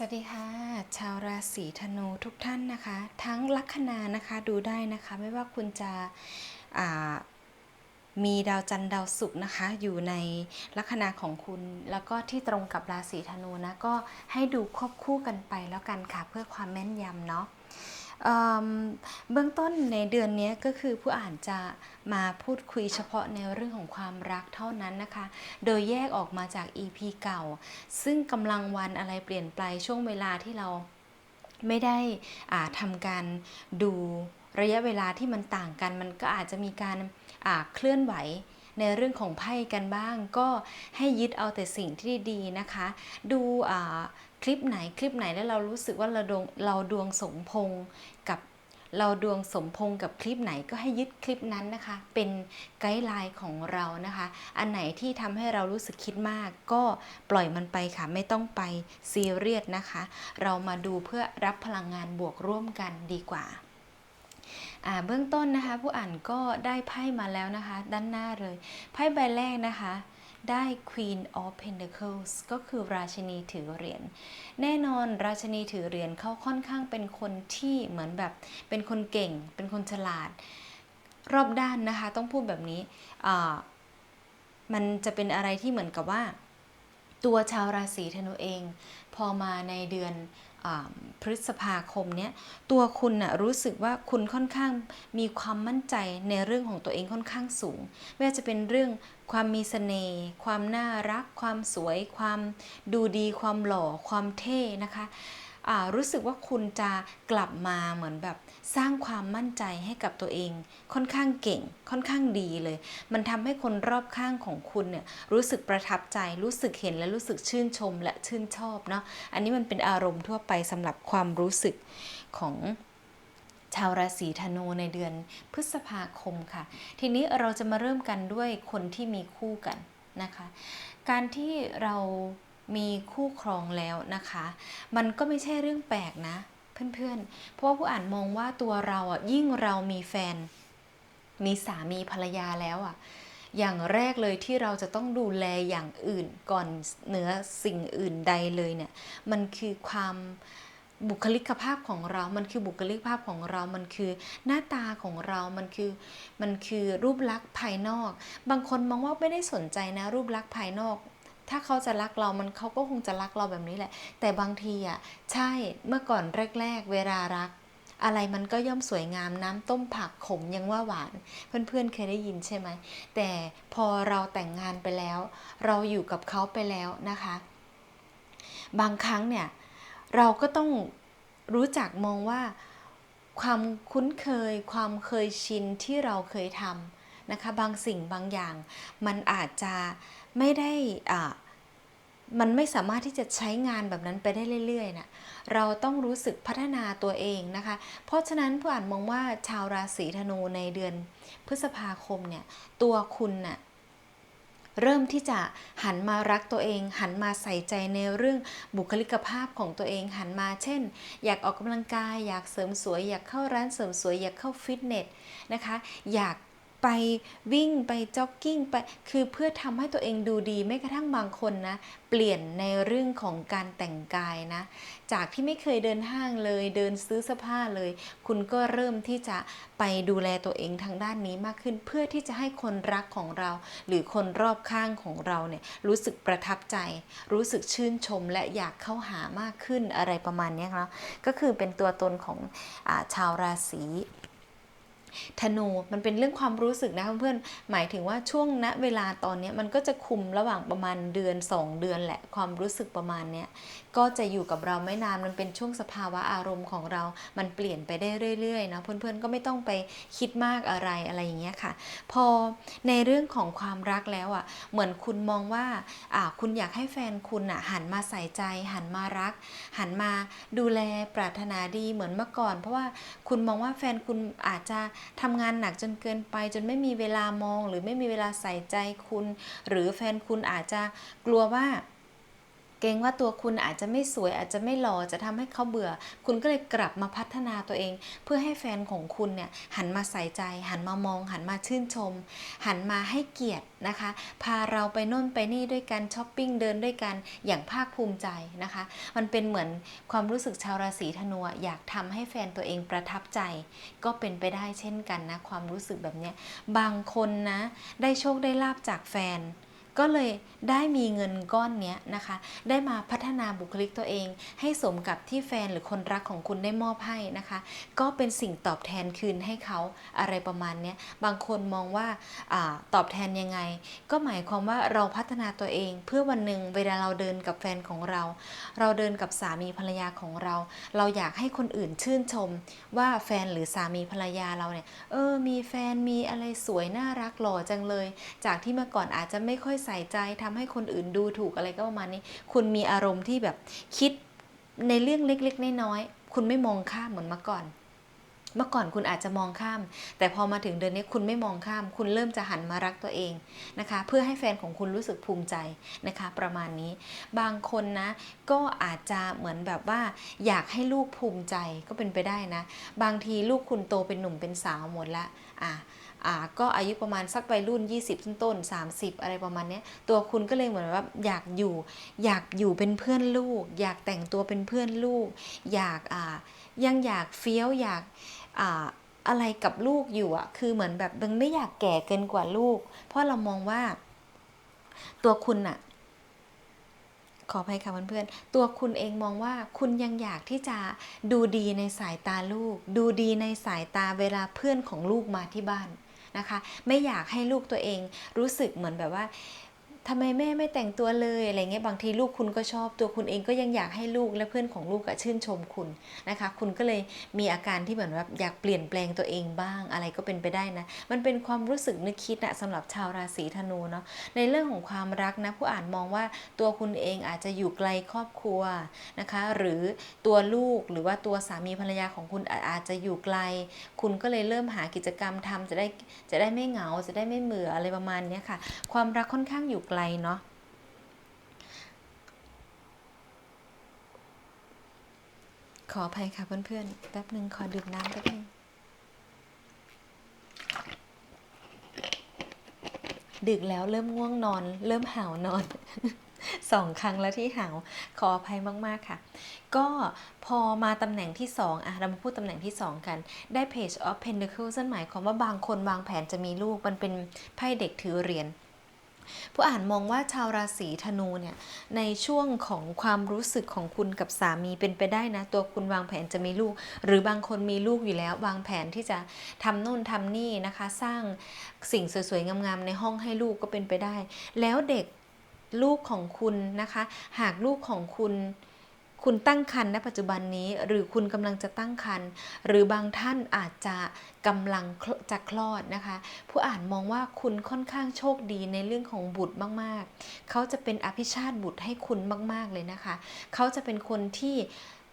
สวัสดีค่ะ ชาวราศีธนูทุกท่านนะคะ ทั้งลัคนานะคะดูได้นะคะ ไม่ว่าคุณจะมีดาวจันทร์ดาวศุกร์นะคะ อยู่ในลัคนาของคุณ แล้วก็ที่ตรงกับราศีธนูนะ ก็ให้ดูควบคู่กันไปแล้วกันค่ะ เพื่อความแม่นยำเนาะ เบื้องต้นในเดือนนี้ก็คือผู้อ่านจะมาพูดคุยเฉพาะในเรื่องของความรักเท่านั้นนะคะ โดยแยกออกมาจาก EP เก่า ซึ่งกำลังวันอะไรเปลี่ยนไปช่วงเวลาที่เราไม่ได้ทำการดูระยะเวลาที่มันต่างกัน มันก็อาจจะมีการาเคลื่อนไหวในเรื่องของไพ่กันบ้างก็ให้ยึดเอาแต่สิ่งที่ดีนะคะ ดูอ่า คลิปไหนคลิปไหนแล้วเรารู้สึกว่าเราดวงเราดวงสมพงษ์กับเราดวงสมพงษ์กับคลิปไหนก็ให้ยึดคลิปนั้นนะคะ เป็นไกด์ไลน์ของเรานะคะ อันไหนที่ทำให้เรารู้สึกคิดมาก ก็ปล่อยมันไปค่ะ ไม่ต้องไปซีเรียสนะคะ เรามาดูเพื่อรับพลังงานบวกร่วมกันดีกว่าเบื้องต้นนะคะ ผู้อ่านก็ได้ไพ่มาแล้วนะคะ ด้านหน้าเลย ไพ่ใบแรกนะคะ ได้ Queen of Pentacles ก็คือราชินีถือเหรียญ แน่นอนราชินีถือเหรียญเขาค่อนข้างเป็นคนที่เหมือนแบบเป็นคนเก่ง เป็นคนฉลาด รอบด้านนะคะ ต้องพูดแบบนี้ มันจะเป็นอะไรที่เหมือนกับว่า ตัวชาวราศีธนูเอง พอมาในเดือน พฤษภาคมเนี้ยตัวคุณน่ะรู้สึกว่าคุณค่อนข้างมีความมั่นใจในเรื่องของตัวเองค่อนข้างสูงไม่ว่าจะเป็นเรื่องความมีเสน่ห์ ความน่ารัก ความสวย ความดูดี ความหล่อ ความเท่นะคะะรู้สึกว่าคุณจะกลับมาเหมือนแบบ สร้างความมั่นใจให้กับตัวเอง ค่อนข้างเก่งค่อนข้างดีเลย มันทำให้คนรอบข้างของคุณเนี่ยรู้สึกประทับใจรู้สึกเห็นและรู้สึกชื่นชมและชื่นชอบเนาะอันนี้มันเป็นอารมณ์ทั่วไปสำหรับความรู้สึกของชาวราศีธนูในเดือนพฤษภาคมค่ะ ทีนี้เราจะมาเริ่มกันด้วยคนที่มีคู่กันนะคะ การที่เรามีคู่ครองแล้วนะคะ มันก็ไม่ใช่เรื่องแปลกนะ เพื่อนๆ เพราะว่าผู้อ่านมองว่าตัวเราอะยิ่งเรามีแฟน มีสามีภรรยาแล้วอะอย่างแรกเลยที่เราจะต้องดูแลอย่างอื่นก่อนเหนือสิ่งอื่นใดเลยเนี่ยมันคือความบุคลิกภาพของเรา มันคือบุคลิกภาพของเรา มันคือหน้าตาของเรา มันคือ มันคือรูปลักษณ์ภายนอก บางคนมองว่าไม่ได้สนใจนะรูปลักษณ์ภายนอก ถ้าเขาจะรักเรามันเขาก็คงจะรักเราแบบนี้แหละ แต่บางทีอะใช่เมื่อก่อนแรก ๆ เวลารัก อะไรมันก็ย่อมสวยงามน้ำต้มผักขมยังว่าหวาน เพื่อนๆเคยได้ยินใช่ไหมแต่พอเราแต่งงานไปแล้ว เราอยู่กับเขาไปแล้วนะคะ บางครั้งเนี่ยเราก็ต้องรู้จักมองว่าความคุ้นเคย ความเคยชินที่เราเคยทำ นะคะบางสิ่งบางอย่าง มันอาจจะไม่ได้อ่ามันไม่สามารถที่จะใช้งานแบบนั้นไปได้เรื่อยๆนะเราต้องรู้สึกพัฒนาตัวเองนะคะ เพราะฉะนั้นผู้อ่านมองว่าชาวราศีธนูในเดือนพฤษภาคมเนี่ยตัวคุณน่ะเริ่มที่จะหันมารักตัวเอง หันมาใส่ใจในเรื่องบุคลิกภาพของตัวเองหันมาเช่น อยากออกกำลังกาย อยากเสริมสวย อยากเข้าร้านเสริมสวย อยากเข้าฟิตเนสนะคะ อยาก ไปวิ่งไปจ็อกกิ้งไปคือเพื่อทำให้ตัวเองดูดีแม้กระทั่งบางคนนะ เปลี่ยนในเรื่องของการแต่งกายนะ จากที่ไม่เคยเดินห้างเลย เดินซื้อเสื้อผ้าเลย คุณก็เริ่มที่จะไปดูแลตัวเองทางด้านนี้มากขึ้น เพื่อที่จะให้คนรักของเรา หรือคนรอบข้างของเราเนี่ยรู้สึกประทับใจ รู้สึกชื่นชม และอยากเข้าหามากขึ้นอะไรประมาณนี้ครับก็คือเป็นตัวตนของอชาวราศี ธนูมันเป็นเรื่องความรู้สึกนะเพื่อนๆหมายถึงว่าช่วงณเวลาตอนนี้มันก็จะคุมระหว่างประมาณเดือน 2 เดือนแหละความรู้สึกประมาณเนี้ย ก็จะอยู่กับเราไม่นานมันเป็นช่วงสภาวะอารมณ์ของเรา มันเปลี่ยนไปได้เรื่อยๆนะเพื่อนๆก็ไม่ต้องไปคิดมากอะไรอะไรอย่างเงี้ยค่ะ พอในเรื่องของความรักแล้วอะเหมือนคุณมองว่าอ่าคุณอยากให้แฟนคุณอะหันมาใส่ใจ หันมารัก หันมาดูแลปรารถนาดีเหมือนเมื่อก่อน เพราะว่าคุณมองว่าแฟนคุณอาจจะทำงานหนักจนเกินไป จนไม่มีเวลามอง หรือไม่มีเวลาใส่ใจคุณ หรือแฟนคุณอาจจะกลัวว่า เกรงว่าตัวคุณอาจจะไม่สวยอาจจะไม่หล่อจะทำให้เขาเบื่อ คุณก็เลยกลับมาพัฒนาตัวเอง เพื่อให้แฟนของคุณเนี่ยหันมาใส่ใจ หันมามอง หันมาชื่นชม หันมาให้เกียรตินะคะ พาเราไปน่นไปนี่ด้วยกันช้อปปิ้งเดินด้วยกันอย่างภาคภูมิใจนะคะ มันเป็นเหมือนความรู้สึกชาวราศีธนูอยากทำให้แฟนตัวเองประทับใจ ก็เป็นไปได้เช่นกันนะความรู้สึกแบบนี้บางคนนะได้โชคได้ลาบจากแฟน ก็เลยได้มีเงินก้อนนี้นะคะ ได้มาพัฒนาบุคลิกตัวเอง ให้สมกับที่แฟนหรือคนรักของคุณได้มอบให้นะคะ ก็เป็นสิ่งตอบแทนคืนให้เขาอะไรประมาณนี้บางคนมองว่าอาตอบแทนยังไง ก็หมายความว่าเราพัฒนาตัวเอง เพื่อวันหนึ่งเวลาเราเดินกับแฟนของเรา เราเดินกับสามีภรรยาของเรา เราอยากให้คนอื่นชื่นชม ว่าแฟนหรือสามีภรรยาเราเนี่ยเออมีแฟนมีอะไรสวยน่ารักหล่อจังเลย จากที่เมื่อก่อนอาจจะไม่ค่อยใส่ใจทำให้คนอื่นดูถูกอะไรก็ประมาณนี้ คุณมีอารมณ์ที่แบบคิดในเรื่องเล็กๆน้อยๆคุณไม่มองข้ามเหมือนเมื่อก่อน เมื่อก่อนคุณอาจจะมองข้าม แต่พอมาถึงเดือนนี้คุณไม่มองข้าม คุณเริ่มจะหันมารักตัวเองนะคะ เพื่อให้แฟนของคุณรู้สึกภูมิใจนะคะ ประมาณนี้ บางคนนะก็อาจจะเหมือนแบบว่า อยากให้ลูกภูมิใจก็เป็นไปได้นะ บางทีลูกคุณโตเป็นหนุ่มเป็นสาวหมดละอะ ก็อายุประมาณสักวัยรุ่น 20ต้นต้นๆ30 อะไรประมาณนี้ตัวคุณก็เลยเหมือนว่าอยากอยู่ อยากอยู่เป็นเพื่อนลูก อยากแต่งตัวเป็นเพื่อนลูก อยากอ่ายังอยากเฟี้ยวอยากอ่าอะไรกับลูกอยู่อะคือเหมือนแบบยังไม่อยากแก่เกินกว่าลูก เพราะเรามองว่า ตัวคุณอะขออภัยค่ะเพื่อนๆ ตัวคุณเองมองว่าคุณยังอยากที่จะดูดีในสายตาลูก ดูดีในสายตาเวลาเพื่อนของลูกมาที่บ้าน นะคะ ไม่อยากให้ลูกตัวเองรู้สึกเหมือนแบบว่า ทำไมแม่ไม่แต่งตัวเลยอะไรเงี้ยบางทีลูกคุณก็ชอบตัวคุณเองก็ยังอยากให้ลูกและเพื่อนของลูกอะชื่นชมคุณนะคะ คุณก็เลยมีอาการที่เหมือนแบบอยากเปลี่ยนแปลงตัวเองบ้างอะไรก็เป็นไปได้นะ มันเป็นความรู้สึกนึกคิดนะสำหรับชาวราศีธนูเนาะในเรื่องของความรักนะผู้อ่านมองว่าตัวคุณเองอาจจะอยู่ไกลครอบครัวนะคะ หรือตัวลูกหรือว่าตัวสามีภรรยาของคุณอาอาจจะอยู่ไกล คุณก็เลยเริ่มหากิจกรรมทำจะได้จะได้ไม่เหงาจะได้ไม่เบื่ออะไรประมาณนี้ค่ะ ความรักค่อนข้างอยู่ไกลเนาะขออภัยค่ะเพื่อนๆ แป๊บหนึ่งขอดื่มน้ำแป๊บหนึงดึกแล้วเริ่มง่วงนอน เริ่มหาวนอนสองครั้งแล้วที่หาวขออภัยมากๆค่ะ ก็พอมาตำแหน่งที่ 2อะเรามาพูดตำแหน่งที่ 2 กัน ได้ Page of Pentacles นั่นหมายความว่าบางคนวางแผนจะมีลูก มันเป็นไพ่เด็กถือเหรียญ ผู้อ่านมองว่าชาวราศีธนูเนี่ยในช่วงของความรู้สึกของคุณกับสามีเป็นไปได้นะ ตัวคุณวางแผนจะมีลูก หรือบางคนมีลูกอยู่แล้ว วางแผนที่จะทำนู่นทำนี่นะคะ สร้างสิ่งสวยๆงามๆในห้องให้ลูกก็เป็นไปได้ แล้วเด็กลูกของคุณนะคะ หากลูกของคุณ คุณตั้งครรภ์ณปัจจุบันนี้ หรือคุณกำลังจะตั้งครรภ์หรือบางท่านอาจจะกำลังจะคลอดนะคะ ผู้อ่านมองว่าคุณค่อนข้างโชคดีในเรื่องของบุตรมากๆ เขาจะเป็นอภิชาติบุตรให้คุณมาก ๆเลยนะคะ เขาจะเป็นคนที่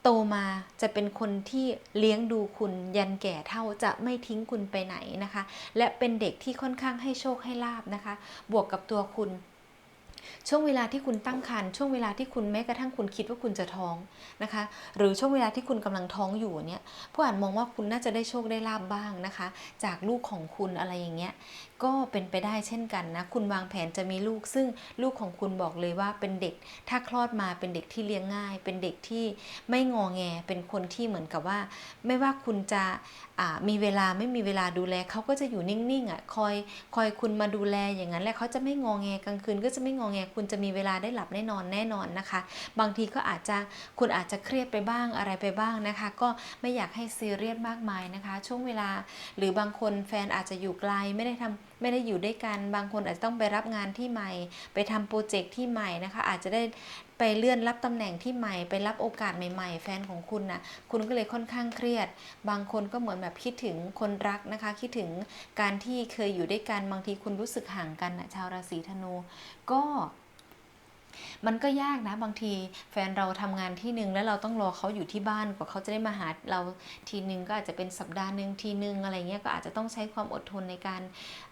โตมาจะเป็นคนที่เลี้ยงดูคุณยันแก่เท่าจะไม่ทิ้งคุณไปไหนนะคะ และเป็นเด็กที่ค่อนข้างให้โชคให้ลาบนะคะ บวกกับตัวคุณ ช่วงเวลาที่คุณตั้งครรภ์ช่วงเวลาที่คุณแม้กระทั่งคุณคิดว่าคุณจะท้องนะคะ หรือช่วงเวลาที่คุณกำลังท้องอยู่เนี่ยผู้อ่านมองว่าคุณน่าจะได้โชคได้ลาบบ้างนะคะ จากลูกของคุณอะไรอย่างเงี้ยก็เป็นไปได้เช่นกันนะ คุณวางแผนจะมีลูก ซึ่งลูกของคุณบอกเลยว่าเป็นเด็ก ถ้าคลอดมาเป็นเด็กที่เลี้ยงง่าย เป็นเด็กที่ไม่งอแง เป็นคนที่เหมือนกับว่า ไม่ว่าคุณจะมีเวลาไม่มีเวลาดูแลเขาก็จะอยู่นิ่งๆอะคอยคอยคุณมาดูแลอย่างนั้นแหละเขาจะไม่งอแงกลางคืน ก็จะไม่งอแงคุณจะมีเวลาได้หลับได้นอนแน่นอนนะคะ บางทีก็อาจจะคุณอาจจะเครียดไปบ้างอะไรไปบ้างนะคะ ก็ไม่อยากให้ซีเรียสมากมายนะคะ ช่วงเวลา หรือบางคนแฟนอาจจะอยู่ไกลไม่ได้ทำ ไม่ได้อยู่ด้วยกัน บางคนอาจจะต้องไปรับงานที่ใหม่ ไปทำโปรเจกต์ที่ใหม่นะคะ อาจจะได้ไปเลื่อนรับตำแหน่งที่ใหม่ไปรับโอกาสใหม่ๆ แฟนของคุณนะคุณก็เลยค่อนข้างเครียด บางคนก็เหมือนแบบคิดถึงคนรักนะคะ คิดถึงการที่เคยอยู่ด้วยกันบางทีคุณรู้สึกห่างกันนะชาวราศีธนูก็ มันก็ยากนะบางทีแฟนเราทำงานที่หนึ่งแล้วเราต้องรอเขาอยู่ที่บ้านกว่าเขาจะได้มาหาเราทีหนึ่งก็อาจจะเป็นสัปดาห์หนึ่งทีหนึ่งอะไรเงี้ยก็อาจจะต้องใช้ความอดทนในการ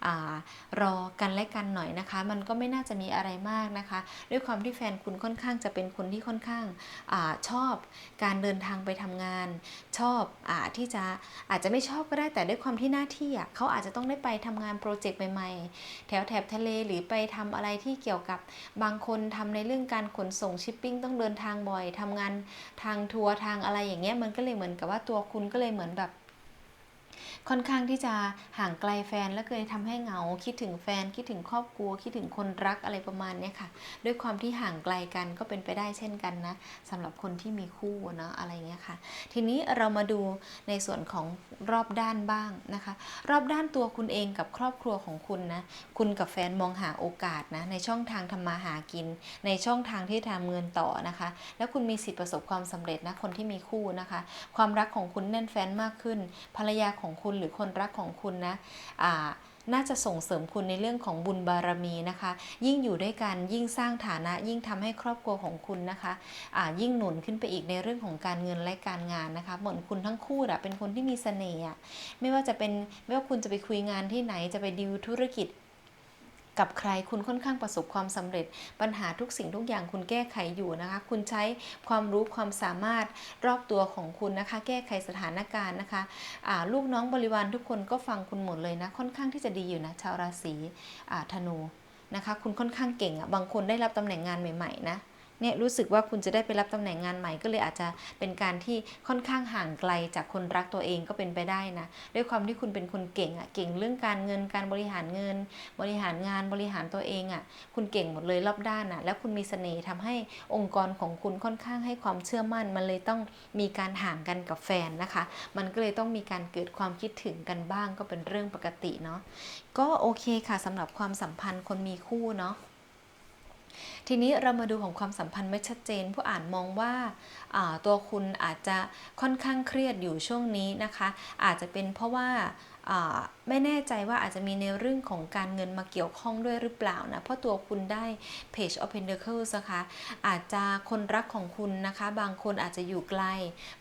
อารอกันและกันหน่อยนะคะ มันก็ไม่น่าจะมีอะไรมากนะคะ ด้วยความที่แฟนคุณค่อนข้างจะเป็นคนที่ค่อนข้างอาชอบการเดินทางไปทำงาน ชอบอที่จะอาจจะไม่ชอบก็ได้แต่ด้วยความที่หน้าที่อะเขาอาจจะต้องได้ไปทำงานโปรเจกต์ใหม่ๆ แถวแถบทะเลหรือไปทำอะไรที่เกี่ยวกับบางคนทำในเรื่องการขนส่งชิปปิ้งต้องเดินทางบ่อยทำงานทางทัวร์ทางอะไรอย่างเงี้ยมันก็เลยเหมือนกับว่าตัวคุณก็เลยเหมือนแบบ ค่อนข้างที่จะห่างไกลแฟนแล้วเคยทำให้เหงาคิดถึงแฟนคิดถึงครอบครัวคิดถึงคนรักอะไรประมาณนี้ค่ะ ด้วยความที่ห่างไกลกันก็เป็นไปได้เช่นกันนะสำหรับคนที่มีคู่เนาะอะไรเงี้ยค่ะ ทีนี้เรามาดูในส่วนของรอบด้านบ้างนะคะ รอบด้านตัวคุณเองกับครอบครัวของคุณนะคุณกับแฟนมองหาโอกาสนะในช่องทางทำมาหากิน ในช่องทางที่ทำเงินต่อนะคะ แล้วคุณมีสิทธิประสบความสำเร็จนะคนที่มีคู่นะคะ ความรักของคุณแน่นแฟนมากขึ้น ภรรยาของคุณหรือคนรักของคุณนะอ่าน่าจะส่งเสริมคุณในเรื่องของบุญบารมีนะคะ ยิ่งอยู่ด้วยกันยิ่งสร้างฐานะ ยิ่งทำให้ครอบครัวของคุณนะคะะยิ่งหนุนขึ้นไปอีกในเรื่องของการเงินและการงานนะคะเหมือนคุณทั้งคู่อะเป็นคนที่มีเสน่ห์อะไม่ว่าจะเป็นไม่ว่าคุณจะไปคุยงานที่ไหนจะไปดิวธุรกิจ กับใครคุณค่อนข้างประสบความสำเร็จ ปัญหาทุกสิ่งทุกอย่างคุณแก้ไขอยู่นะคะ คุณใช้ความรู้ความสามารถรอบตัวของคุณนะคะ แก้ไขสถานการณ์นะคะะลูกน้องบริวารทุกคนก็ฟังคุณหมดเลยนะ ค่อนข้างที่จะดีอยู่นะ ชาวราศีธนูนะคะ คุณค่อนข้างเก่งอะ่ะบางคนได้รับตำแหน่งงานใหม่ ๆ นะ เนี่ยรู้สึกว่าคุณจะได้ไปรับตำแหน่งงานใหม่ก็เลยอาจจะเป็นการที่ค่อนข้างห่างไกลจากคนรักตัวเองก็เป็นไปได้นะด้วยความที่คุณเป็นคนเก่งอะ่ะเก่งเรื่องการเงินการบริหารเงิน บริหารงานบริหารตัวเองอะ่ะคุณเก่งหมดเลยรอบด้านอะแล้วคุณมีเสน่ห์ทำให้องค์กรของคุณค่อนข้างให้ความเชื่อมั่น มันเลยต้องมีการห่างกันกับแฟนนะคะ มันก็เลยต้องมีการเกิดความคิดถึงกันบ้างก็เป็นเรื่องปกติเนาะก็โอเคค่ะสำหรับความสัมพันธ์คนมีคู่เนาะ ทีนี้เรามาดูของความสัมพันธ์ไม่ชัดเจน ผู้อ่านมองว่าาตัวคุณอาจจะค่อนข้างเครียดอยู่ช่วงนี้นะคะ อาจจะเป็นเพราะว่าอ่าไม่แน่ใจว่าอาจจะมีในเรื่องของการเงินมาเกี่ยวข้องด้วยหรือเปล่านะ เพราะตัวคุณได้ Page of Pentacles นะคะอาจจะคนรักของคุณนะคะ บางคนอาจจะอยู่ไกล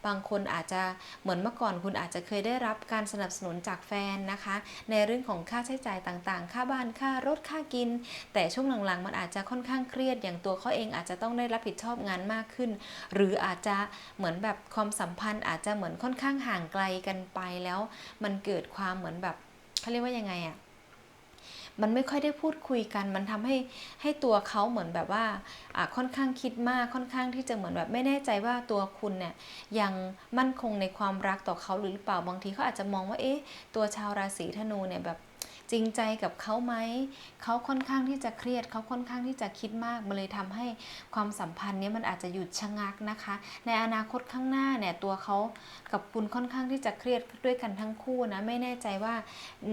บางคนอาจจะเหมือนเมื่อก่อนคุณอาจจะเคยได้รับการสนับสนุนจากแฟนนะคะ ในเรื่องของค่าใช้จ่ายต่างๆ ค่าบ้านค่ารถค่ากิน แต่ช่วงหลังๆ มันอาจจะค่อนข้างเครียด อย่างตัวเขาเองอาจจะต้องได้รับผิดชอบงานมากขึ้น หรืออาจจะเหมือนแบบความสัมพันธ์ อาจจะเหมือนค่อนข้างห่างไกลกันไปแล้ว มันเกิดความเหมือนแบบ เขาเรียกว่ายังไงอะมันไม่ค่อยได้พูดคุยกัน มันทำให้ให้ตัวเขาเหมือนแบบว่าอ่าค่อนข้างคิดมาก ค่อนข้างที่จะเหมือนแบบไม่แน่ใจว่าตัวคุณเนี่ยยังมั่นคงในความรักต่อเขาหรือเปล่า บางทีเขาอาจจะมองว่า เอ๊ะ ตัวชาวราศีธนูเนี่ยแบบ จริงใจกับเขาไหม เขาค่อนข้างที่จะเครียด เขาค่อนข้างที่จะคิดมากมันเลยทำให้ความสัมพันธ์เนี้มันอาจจะหยุดชะงักนะคะ ในอนาคตข้างหน้าเนี่ยตัวเขากับคุณค่อนข้างที่จะเครียดด้วยกันทั้งคู่นะไม่แน่ใจว่า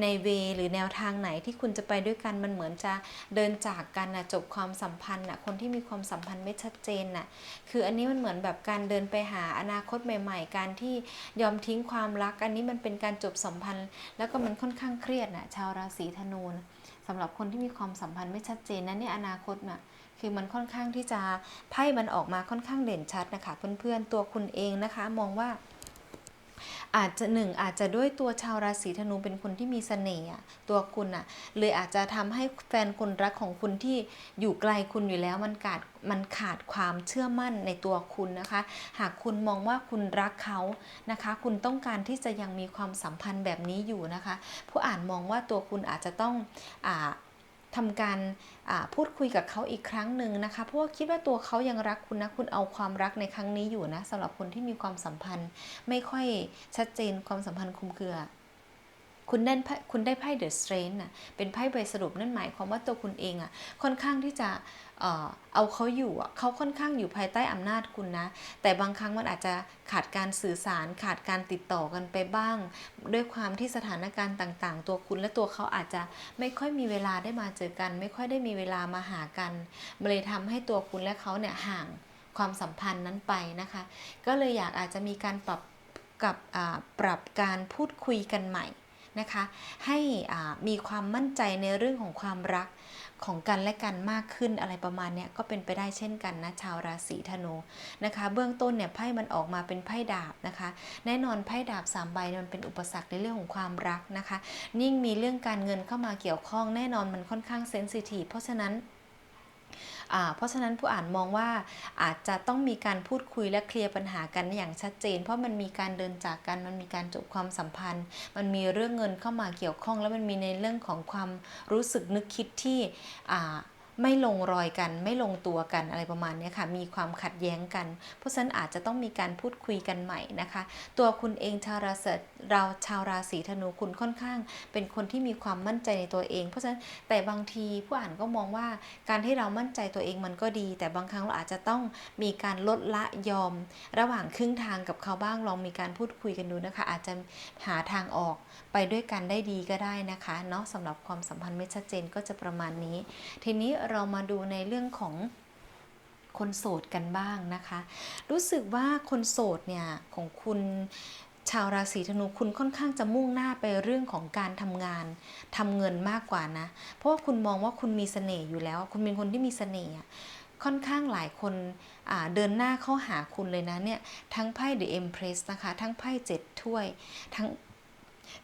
ในเวหรือแนวทางไหนที่คุณจะไปด้วยกันมันเหมือนจะเดินจากกันนะจบความสัมพันธ์นะคนที่มีความสัมพันธ์ไม่ชัดเจนนะคืออันนี้มันเหมือนแบบการเดินไปหาอนาคตใหม่ ๆ การที่ยอมทิ้งความรัก อันนี้มันเป็นการจบสัมพันธ์ แล้วก็มันค่อนข้างเครียดนะชาวราศีธนูนะสำหรับคนที่มีความสัมพันธ์ไม่ชัดเจนนะเนี่ยอนาคตน่ะคือมันค่อนข้างที่จะไพ่มันออกมาค่อนข้างเด่นชัดนะคะเพื่อนๆตัวคุณเองนะคะ มองว่า อาจจะหนึ่งอาจจะด้วยตัวชาวราศีธนูเป็นคนที่มีเสน่ห์ตัวคุณอะเลยอาจจะทำให้แฟนคนรักของคุณที่อยู่ไกลคุณอยู่แล้วมันขาดมันขาดความเชื่อมั่นในตัวคุณนะคะ หากคุณมองว่าคุณรักเขานะคะ คุณต้องการที่จะยังมีความสัมพันธ์แบบนี้อยู่นะคะ ผู้อ่านมองว่าตัวคุณอาจจะต้องอ่า ทำการพูดคุยกับเขาอีกครั้งหนึ่งนะคะ เพราะว่าคิดว่าตัวเขายังรักคุณนะ คุณเอาความรักในครั้งนี้อยู่นะสำหรับคนที่มีความสัมพันธ์ ไม่ค่อยชัดเจนความสัมพันธ์คุมเครือ คุณได้ไพ่คุณได้ไพ่เดอะสเตรนน่ะเป็นไพ่ใบสรุปนั่นหมายความว่าตัวคุณเองอะค่อนข้างที่จะเอาเขาอยู่อะเขาค่อนข้างอยู่ภายใต้อำนาจคุณนะ แต่บางครั้งมันอาจจะขาดการสื่อสารขาดการติดต่อกันไปบ้าง ด้วยความที่สถานการณ์ต่าง ๆ ตัวคุณและตัวเขาอาจจะไม่ค่อยมีเวลาได้มาเจอกัน ไม่ค่อยได้มีเวลามาหากันมันเลยทำให้ตัวคุณและเขาเนี่ยห่างความสัมพันธ์นั้นไปนะคะ ก็เลยอยากอาจจะมีการปรับกับปรับการพูดคุยกันใหม่ นะคะ ให้มีความมั่นใจในเรื่องของความรักของกันและกันมากขึ้นอะไรประมาณเนี้ยก็เป็นไปได้เช่นกันนะชาวราศีธนูนะคะ เบื้องต้นเนี่ยไพ่มันออกมาเป็นไพ่ดาบนะคะ แน่นอนไพ่ดาบสามใบมันเป็นอุปสรรคในเรื่องของความรักนะคะ ยิ่งมีเรื่องการเงินเข้ามาเกี่ยวข้องแน่นอนมันค่อนข้างเซนซิทีฟเพราะฉะนั้น เพราะฉะนั้นผู้อ่านมองว่าอาจจะต้องมีการพูดคุยและเคลียร์ปัญหากันอย่างชัดเจน เพราะมันมีการเดินจากกันมันมีการจบความสัมพันธ์ มันมีเรื่องเงินเข้ามาเกี่ยวข้อง แล้วมันมีในเรื่องของความรู้สึกนึกคิดที่ ไม่ลงรอยกัน ไม่ลงตัวกันอะไรประมาณนี้ค่ะ มีความขัดแย้งกัน เพราะฉะนั้นอาจจะต้องมีการพูดคุยกันใหม่นะคะ ตัวคุณเองชาวราศีเราชาวราศีธนูคุณค่อนข้าง เป็นคนที่มีความมั่นใจในตัวเอง เพราะฉะนั้นแต่บางทีผู้อ่านก็มองว่าการที่เรามั่นใจตัวเองมันก็ดี แต่บางครั้งเราอาจจะต้องมีการลดละยอม ระหว่างครึ่งทางกับเขาบ้างลองมีการพูดคุยกันดูนะคะ อาจจะหาทางออกไปด้วยกันได้ดีก็ได้นะคะเนาะสำหรับความสัมพันธ์ไม่ชัดเจนก็จะประมาณนี้ ทีนี้เรามาดูในเรื่องของคนโสดกันบ้างนะคะ รู้สึกว่าคนโสดเนี่ยของคุณชาวราศีธนูคุณค่อนข้างจะมุ่งหน้าไปเรื่องของการทำงานทำเงินมากกว่านะ เพราะว่าคุณมองว่าคุณมีเสน่ห์อยู่แล้ว คุณเป็นคนที่มีเสน่ห์ค่อนข้างหลายคนเดินหน้าเข้าหาคุณเลยนะเนี่ยทั้งไพ่ The Empress นะคะ ทั้งไพ่เจ็ดถ้วย ทั้ง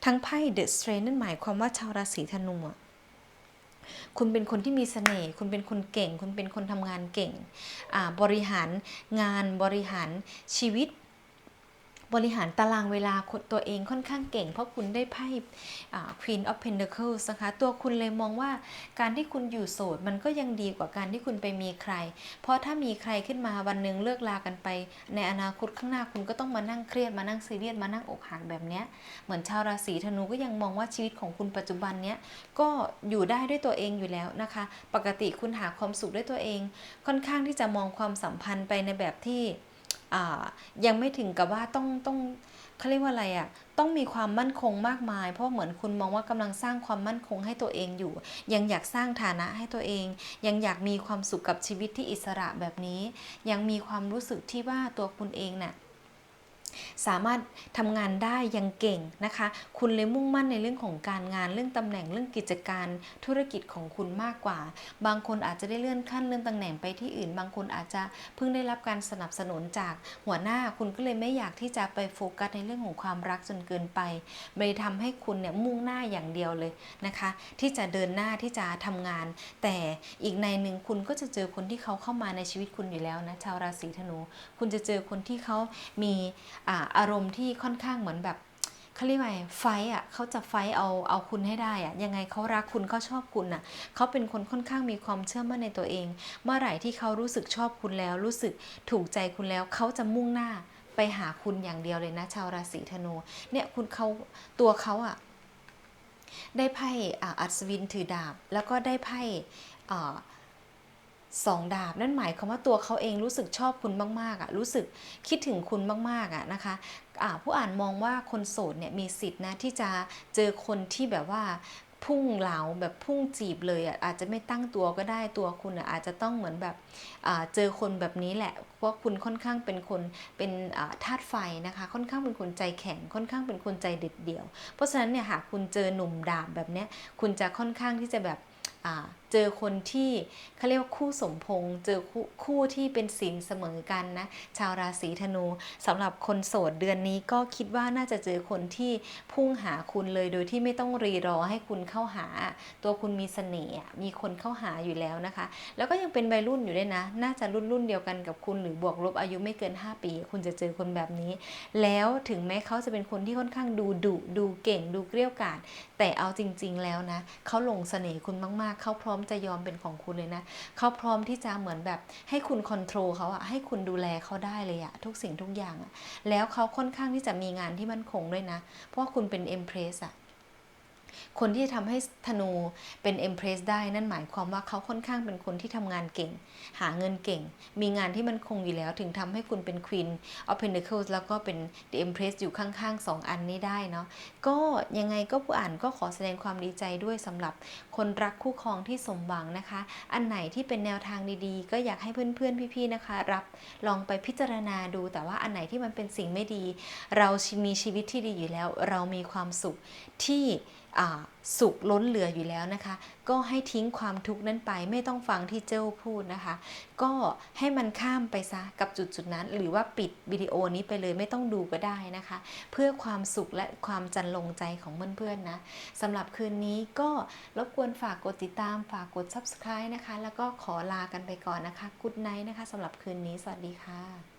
ทั้งไพ่ The Strength นั่นหมายความว่าชาวราศีธนูอะ คุณเป็นคนที่มีเสน่ห์ คุณเป็นคนเก่ง คุณเป็นคนทำงานเก่ง บริหารงานบริหารชีวิต บริหารตารางเวลาคนตัวเองค่อนข้างเก่ง เพราะคุณได้ไพ่ Queen of Pentacles นะคะตัวคุณเลยมองว่าการที่คุณอยู่โสดมันก็ยังดีกว่าการที่คุณไปมีใคร เพราะถ้ามีใครขึ้นมาวันหนึ่งเลิกลากันไป ในอนาคตข้างหน้าคุณก็ต้องมานั่งเครียดมานั่งซีเรียสมานั่งอกหักแบบเนี้ยเหมือนชาวราศีธนูก็ยังมองว่าชีวิตของคุณปัจจุบันเนี้ยก็อยู่ได้ด้วยตัวเองอยู่แล้วนะคะ ปกติคุณหาความสุขด้วยตัวเอง ค่อนข้างที่จะมองความสัมพันธ์ไปในแบบที่ ยังไม่ถึงกับว่าต้องต้องเขาเรียกว่าอะไรอะ่ะต้องมีความมั่นคงมากมาย เพราะเหมือนคุณมองว่ากำลังสร้างความมั่นคงให้ตัวเองอยู่ ยังอยากสร้างฐานะให้ตัวเอง ยังอยากมีความสุขกับชีวิตที่อิสระแบบนี้ ยังมีความรู้สึกที่ว่าตัวคุณเองน่ะ สามารถทำงานได้อยังเก่งนะคะ คุณเลยมุ่งมั่นในเรื่องของการงานเรื่องตำแหน่งเรื่องกิจการธุรกิจของคุณมากกว่า บางคนอาจจะได้เลื่อนขั้นเลื่อนตำแหน่งไปที่อื่น บางคนอาจจะเพิ่งได้รับการสนับสนุนจากหัวหน้าคุณก็เลยไม่อยากที่จะไปโฟกัสในเรื่องของความรักจนเกินไปเลยทำให้คุณเนี่ยมุ่งหน้าอย่างเดียวเลยนะคะ ที่จะเดินหน้าที่จะทำงาน แต่อีกในหนึ่งคุณก็จะเจอคนที่เขาเข้ามาในชีวิตคุณอยู่แล้วนะชาวราศีธนู คุณจะเจอคนที่เขามีอาอารมณ์ที่ค่อนข้างเหมือนแบบเขาเรียกว่าไงไฟอะเขาจะไฟเอาเอาคุณให้ได้อะยังไงเขารักคุณเขาชอบคุณอะเขาเป็นคนค่อนข้างมีความเชื่อมั่นในตัวเอง เมื่อไหร่ที่เขารู้สึกชอบคุณแล้ว รู้สึกถูกใจคุณแล้วเขาจะมุ่งหน้าไปหาคุณอย่างเดียวเลยนะ ชาวราศีธนูเนี่ยคุณเขาตัวเขาอะได้ไพ่อัศวินถือดาบ แล้วก็ได้ไพ่ สองดาบ นั่นหมายความว่าตัวเขาเองรู้สึกชอบคุณมากๆอะรู้สึกคิดถึงคุณมากๆอะนะคะผู้อ่านมองว่าคนโสดเนี่ยมีสิทธินะที่จะเจอคนที่แบบว่าพุ่งเหลาแบบพุ่งจีบเลยอะอาจจะไม่ตั้งตัวก็ได้ตัวคุณอะอาจจะต้องเหมือนแบบเจอคนแบบนี้แหละเพราะคุณค่อนข้างเป็นคนเป็นธาตุไฟนะคะ ค่อนข้างเป็นคนใจแข็งค่อนข้างเป็นคนใจเด็ดเดี่ยว เพราะฉะนั้นเนี่ยหากคุณเจอหนุ่มดาบแบบเนี้ยคุณจะค่อนข้างที่จะแบบ เจอคนที่เขาเรียกว่าคู่สมพงษ์เจอคู่คู่ที่เป็นศีลเสมอกันนะ ชาวราศีธนูสำหรับคนโสดเดือนนี้ก็คิดว่าน่าจะเจอคนที่พุ่งหาคุณเลยโดยที่ไม่ต้องรีรอให้คุณเข้าหา ตัวคุณมีเสน่ห์มีคนเข้าหาอยู่แล้วนะคะ แล้วก็ยังเป็นวัยรุ่นอยู่ด้วยนะ น่าจะรุ่นรุ่นเดียวกันกับคุณหรือบวกลบอายุไม่เกิน 5 ปี คุณจะเจอคนแบบนี้ แล้วถึงแม้เขาจะเป็นคนที่ค่อนข้างดูดุดูเก่งดูเกลี้ยกล่อมแต่เอาจริง ๆ แล้วนะเขาหลงเสน่ห์คุณมากเขาพร้อมจะยอมเป็นของคุณเลยนะเขาพร้อมที่จะเหมือนแบบให้คุณคอนโทรลเขาอะให้คุณดูแลเขาได้เลยอะทุกสิ่งทุกอย่างอะแล้วเขาค่อนข้างที่จะมีงานที่มั่นคงด้วยนะ เพราะว่าคุณเป็นเอ็มเพรสอะ คนที่ทำให้ธนูเป็นเอ็มเพรสได้นั่นหมายความว่าเขาค่อนข้างเป็นคนที่ทำงานเก่ง หาเงินเก่ง มีงานที่มันคงอยู่แล้วถึงทำให้คุณเป็น Queen of Pentacles แล้วก็เป็น The Empress อยู่ข้างๆ 2 อันนี้ได้เนาะก็ยังไงก็ผู้อ่านก็ขอแสดงความดีใจด้วยสำหรับคนรักคู่ครองที่สมหวังนะคะ อันไหนที่เป็นแนวทางดีๆ ก็อยากให้เพื่อนๆพี่ๆนะคะ รับลองไปพิจารณาดู แต่ว่าอันไหนที่มันเป็นสิ่งไม่ดี เรามีชีวิตที่ดีอยู่แล้ว เรามีความสุขที่ สุขล้นเหลืออยู่แล้วนะคะ ก็ให้ทิ้งความทุกข์นั้นไป ไม่ต้องฟังที่เจ้าพูดนะคะ ก็ให้มันข้ามไปซะกับจุดจุดนั้น หรือว่าปิดวิดีโอนี้ไปเลยไม่ต้องดูก็ได้นะคะ เพื่อความสุขและความจันลงใจของเพื่อนๆนะสำหรับคืนนี้ก็รบกวนฝากกดติดตามฝากกด subscribe นะคะ แล้วก็ขอลากันไปก่อนนะคะ good night นะคะสำหรับคืนนี้สวัสดีค่ะ